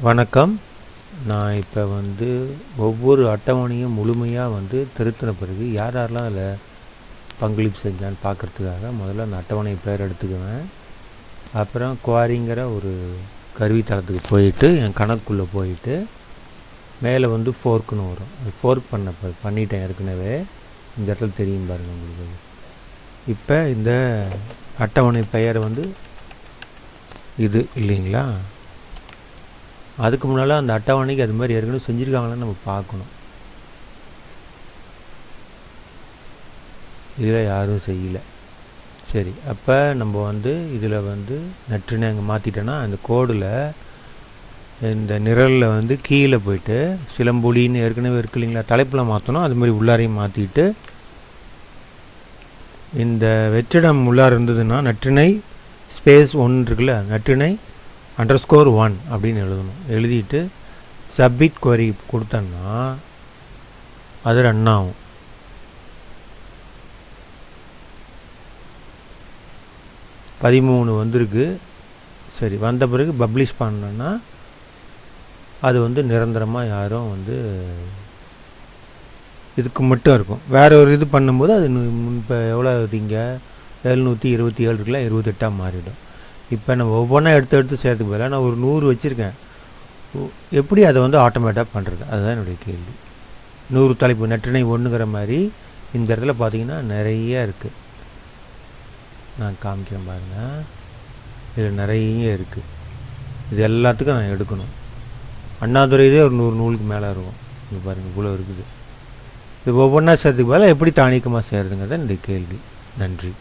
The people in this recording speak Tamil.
வணக்கம். நான் இப்போ வந்து ஒவ்வொரு அட்டவணையும் முழுமையாக வந்து திருத்தின பிறகு யார் யாரெல்லாம் அதில் பங்களிப்பு செஞ்சான்னு பார்க்குறதுக்காக முதல்ல அந்த அட்டவணை பேர் எடுத்துக்குவேன். அப்புறம் குவாரிங்கிற ஒரு கருவித்தளத்துக்கு போயிட்டு என் கணக்குள்ளே போயிட்டு மேலே வந்து ஃபோர்க்குன்னு வரும். அது ஃபோர்க் பண்ண பண்ணிட்டேன் ஏற்கனவே. இந்த இடத்துல தெரியும் பாருங்கள் உங்களுக்கு. இப்போ இந்த அட்டவணை பெயர் வந்து இது இல்லைங்களா? அதுக்கு முன்னால் அந்த அட்டவணைக்கு அது மாதிரி ஏற்கனவே செஞ்சுருக்காங்களான்னு நம்ம பார்க்கணும். இதில் யாரும் செய்யலை. சரி அப்போ நம்ம வந்து இதில் வந்து நற்றுன்னு அங்கே மாற்றிட்டோன்னா அந்த கோடில் இந்த நிரலில் வந்து கீழே போயிட்டு சிலம்புலின்னு ஏற்கனவே இருக்கு இல்லைங்களா தலைப்பில் மாற்றணும் அது மாதிரி உள்ளாரையும் மாற்றிட்டு இந்த வெற்றிடம் உள்ளார் இருந்ததுன்னா நற்றிணை ஸ்பேஸ் ஒன்று இருக்குல்ல நற்றிணை அண்டர் ஸ்கோர் ஒன் அப்படின்னு எழுதணும். எழுதிட்டு சப்மிட் கொரி கொடுத்தோன்னா அது ரன் ஆகும். பதிமூணு வந்திருக்கு. சரி வந்த பிறகு பப்ளிஷ் பண்ணோன்னா அது வந்து நிரந்தரமாக யாரும் வந்து இதுக்கு மட்டும் இருக்கும். வேறு ஒரு இது பண்ணும்போது அது இப்போ எவ்வளோ ஆகுதுங்க எழுநூற்றி இருபத்தி ஏழு இருக்குல்ல இருபத்தெட்டாக மாறிடும். இப்போ நம்ம ஒவ்வொன்றா எடுத்து எடுத்து சேர்த்துக்கு பதிலாக நான் ஒரு நூறு வச்சுருக்கேன். எப்படி அதை வந்து ஆட்டோமேட்டாக பண்ணுறது அதுதான் என்னுடைய கேள்வி. நூறு தலைப்பு நற்றிணை ஒன்றுங்கிற மாதிரி இந்த இடத்துல பார்த்தீங்கன்னா நிறைய இருக்குது நான் காமிக்கிறேன் பாருங்கள் இதில் நிறைய இருக்குது இது எல்லாத்துக்கும் நான் எடுக்கணும். அண்ணாதுரை ஒரு நூறு நூலுக்கு மேலே இருக்கும். இங்கே பாருங்கள் இவ்வளோ இருக்குது. இது ஒவ்வொன்றா சேர்த்துக்கு பதிலாக எப்படி தானிக்கமாக செய்கிறதுங்கிறத என்னுடைய கேள்வி. நன்றி.